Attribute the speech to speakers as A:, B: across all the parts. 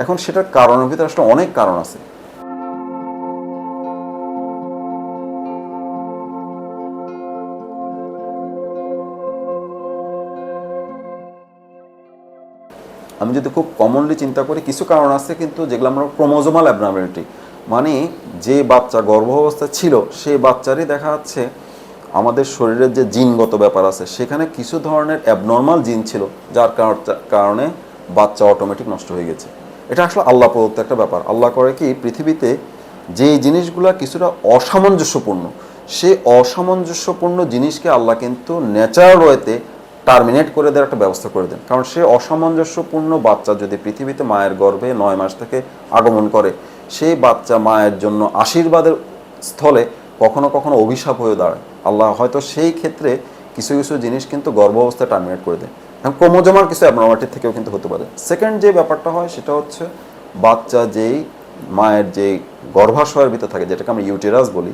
A: এখন সেটার কারণের ভিতরে আসলে অনেক কারণ আছে। আমি যদি খুব কমনলি চিন্তা করি, কিছু কারণ আছে কিন্তু যেগুলো আমরা ক্রোমোজোমাল অ্যাবনর্মালিটি মানে যে বাচ্চা গর্ভাবস্থায় ছিল, সেই বাচ্চারই দেখা যাচ্ছে আমাদের শরীরের যে জিনগত ব্যাপার আছে, সেখানে কিছু ধরনের অ্যাবনর্মাল জিন ছিল, যার কার- কারণে বাচ্চা অটোমেটিক নষ্ট হয়ে গেছে। এটা আসলে আল্লাহ প্রদত্ত একটা ব্যাপার। আল্লাহ করে কি, পৃথিবীতে যে জিনিসগুলা কিছুটা অসামঞ্জস্যপূর্ণ, সেই অসামঞ্জস্যপূর্ণ জিনিসকে আল্লাহ কিন্তু ন্যাচারাল ওয়েতে টার্মিনেট করে দেওয়ার একটা ব্যবস্থা করে দেন। কারণ সে অসামঞ্জস্যপূর্ণ বাচ্চা যদি পৃথিবীতে মায়ের গর্ভে নয় মাস থেকে আগমন করে, সেই বাচ্চা মায়ের জন্য আশীর্বাদের স্থলে কখনো কখনো অভিশাপ হয়ে দাঁড়ায়। আল্লাহ হয়তো সেই ক্ষেত্রে কিছু কিছু জিনিস কিন্তু গর্ভ অবস্থায় টার্মিনেট করে দেয় ক্রোমোজোমার কিছু অ্যাবনর্মালিটি থেকেও কিন্তু হতে পারে। সেকেন্ড যে ব্যাপারটা হয়, সেটা হচ্ছে বাচ্চা যেই মায়ের যে গর্ভাশয়ের ভিতর থাকে, যেটাকে আমরা ইউটেরাস বলি,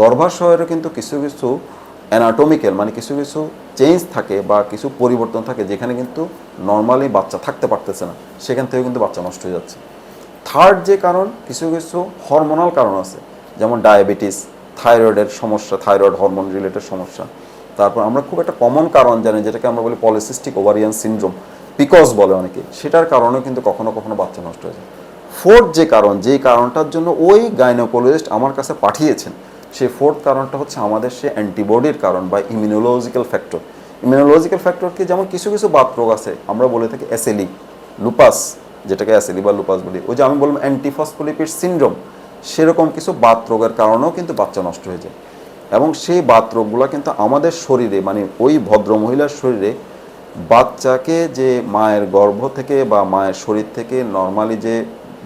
A: গর্ভাশয়েরও কিন্তু কিছু কিছু অ্যানাটমিক্যাল মানে কিছু কিছু চেঞ্জ থাকে বা কিছু পরিবর্তন থাকে যেখানে কিন্তু নর্মালি বাচ্চা থাকতে পারতেছে না, সেখান থেকে কিন্তু বাচ্চা নষ্ট হয়ে যাচ্ছে। থার্ড যে কারণ, কিছু কিছু হরমোনাল কারণ আছে, যেমন ডায়াবেটিস থাইরয়েডের সমস্যা থাইরয়েড হরমোন রিলেটেড সমস্যা। তারপর আমরা খুব একটা কমন কারণ জানি, যেটাকে আমরা বলি পলিসিস্টিক ওভারিয়ান সিনড্রোম পিকস বলে অনেকে। সেটার কারণেও কিন্তু কখনো কখনো বাচ্চা নষ্ট হয়ে যায়। ফোর্থ যে কারণ, যেই কারণটার জন্য ওই গাইনোকোলজিস্ট আমার কাছে পাঠিয়েছেন, সেই ফোর্থ কারণটা হচ্ছে আমাদের সে অ্যান্টিবডির কারণ বা ইমিউনোলজিক্যাল ফ্যাক্টর ইমিউনোলজিক্যাল ফ্যাক্টর কি যেমন কিছু কিছু বাত রোগ আছে, আমরা বলে থাকি অ্যাসেলি লুপাস যেটাকে অ্যাসেলি বা লুপাস বলি। ওই যে আমি বললাম অ্যান্টিফসফোলিপিড সিনড্রোম সেরকম কিছু বাত রোগের কারণেও কিন্তু বাচ্চা নষ্ট হয়ে যায়। এবং সেই বাত রোগগুলো কিন্তু আমাদের শরীরে মানে ওই ভদ্র মহিলার শরীরে বাচ্চাকে যে মায়ের গর্ভ থেকে বা মায়ের শরীর থেকে নর্মালি যে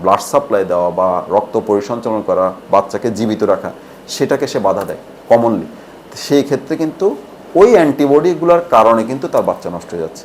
A: ব্লাড সাপ্লাই দেওয়া বা রক্ত পরিসঞ্চালন করা, বাচ্চাকে জীবিত রাখা, সেটাকে সে বাধা দেয় কমনলি সেই ক্ষেত্রে কিন্তু ওই অ্যান্টিবডিগুলোর কারণে কিন্তু তার বাচ্চা নষ্ট হয়ে যাচ্ছে।